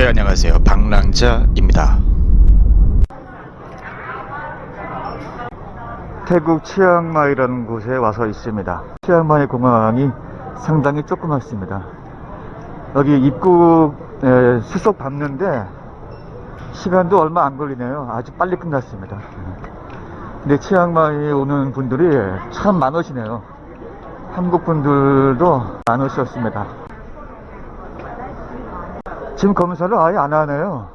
네, 안녕하세요. 방랑자입니다. 태국 치앙마이라는 곳에 와서 있습니다. 치앙마이 공항이 상당히 조그맣습니다. 여기 입국 에 수속 밟는데 시간도 얼마 안 걸리네요. 아주 빨리 끝났습니다. 근데 치앙마이에 오는 분들이 참 많으시네요. 한국 분들도 많으셨습니다. 지금 검사를 아예 안 하네요.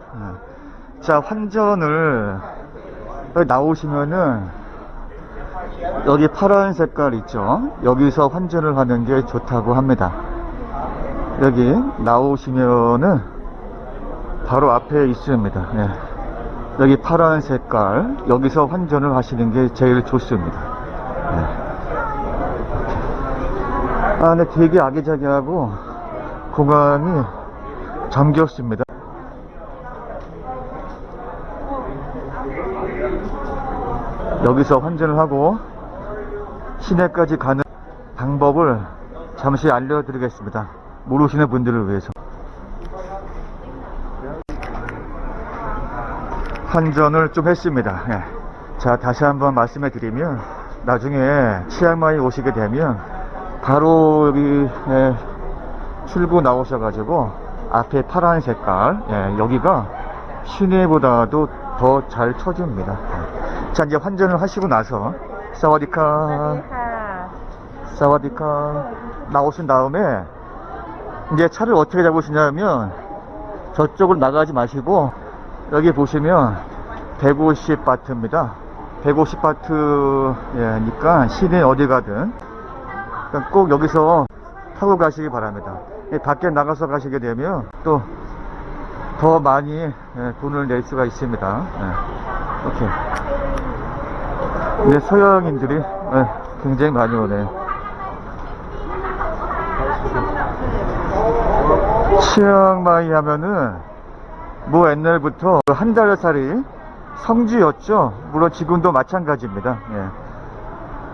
자, 환전을 나오시면은 여기 파란 색깔 있죠? 여기서 환전을 하는 게 좋다고 합니다. 여기 나오시면은 바로 앞에 있습니다. 예. 여기 파란 색깔 여기서 환전을 하시는 게 제일 좋습니다. 예. 아, 근데 되게 아기자기하고 공간이 잠겼습니다. 여기서 환전을 하고 시내까지 가는 방법을 잠시 알려드리겠습니다. 모르시는 분들을 위해서. 환전을 좀 했습니다. 예. 자, 다시 한번 말씀해 드리면, 나중에 치앙마이 오시게 되면, 바로 여기, 예, 출구 나오셔가지고, 앞에 파란 색깔, 예, 여기가 시내보다도 더 잘 쳐줍니다. 예. 자, 이제 환전을 하시고 나서, 사와디카, 사와디카, 나오신 다음에, 이제 차를 어떻게 잡으시냐면, 저쪽을 나가지 마시고, 여기 보시면 150바트입니다. 150바트니까 시내 어디 가든 꼭 여기서 타고 가시기 바랍니다. 예, 밖에 나가서 가시게 되면 또 더 많이 예, 돈을 낼 수가 있습니다. 예, 이렇게. 근데 서양인들이 예, 굉장히 많이 오네요. 치앙마이 하면은 뭐 옛날부터 한 달살이 성지였죠. 물론 지금도 마찬가지입니다. 예.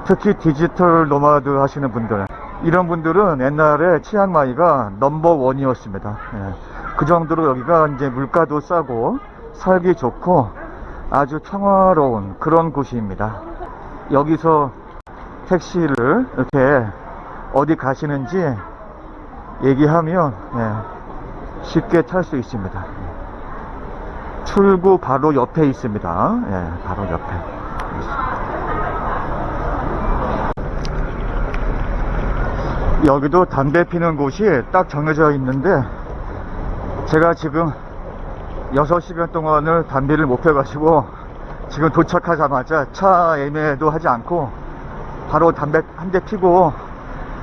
특히 디지털 노마드 하시는 분들 이런 분들은 옛날에 치앙마이가 넘버 원이었습니다. 예. 그 정도로 여기가 이제 물가도 싸고 살기 좋고 아주 평화로운 그런 곳입니다. 여기서 택시를 이렇게 어디 가시는지 얘기하면 예, 쉽게 탈 수 있습니다. 출구 바로 옆에 있습니다. 예, 바로 옆에. 여기도 담배 피는 곳이 딱 정해져 있는데 제가 지금 6시간 동안을 담배를 못 펴가지고 지금 도착하자마자 차 예매도 하지 않고 바로 담배 한 대 피고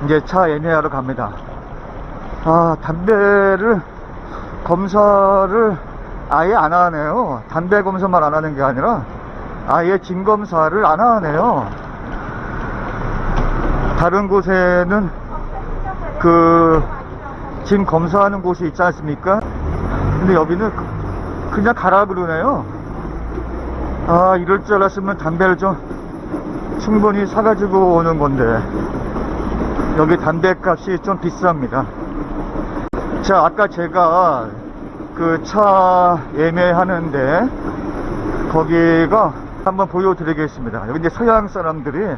이제 차 예매하러 갑니다. 아, 담배를 검사를 아예 안 하네요. 담배 검사만 안 하는 게 아니라 아예 진 검사를 안 하네요. 다른 곳에는 그진 검사하는 곳이 있지 않습니까? 근데 여기는 그- 그냥 가라 그러네요. 아, 이럴 줄 알았으면 담배를 좀 충분히 사가지고 오는 건데 여기 담배 값이 좀 비쌉니다. 자, 아까 제가 그 차 예매하는데 거기가 한번 보여드리겠습니다. 여기 이제 서양 사람들이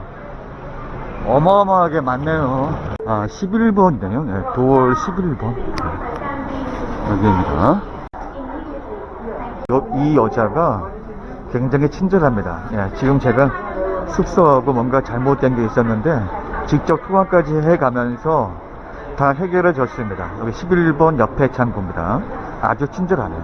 어마어마하게 많네요. 아, 11번이네요. 네, 도월 11번. 여기입니다. 여- 이 여자가 굉장히 친절합니다. 예, 지금 제가 숙소하고 뭔가 잘못된 게 있었는데 직접 통화까지 해가면서 다 해결해 줬습니다. 여기 11번 옆에 창구입니다. 아주 친절하네요.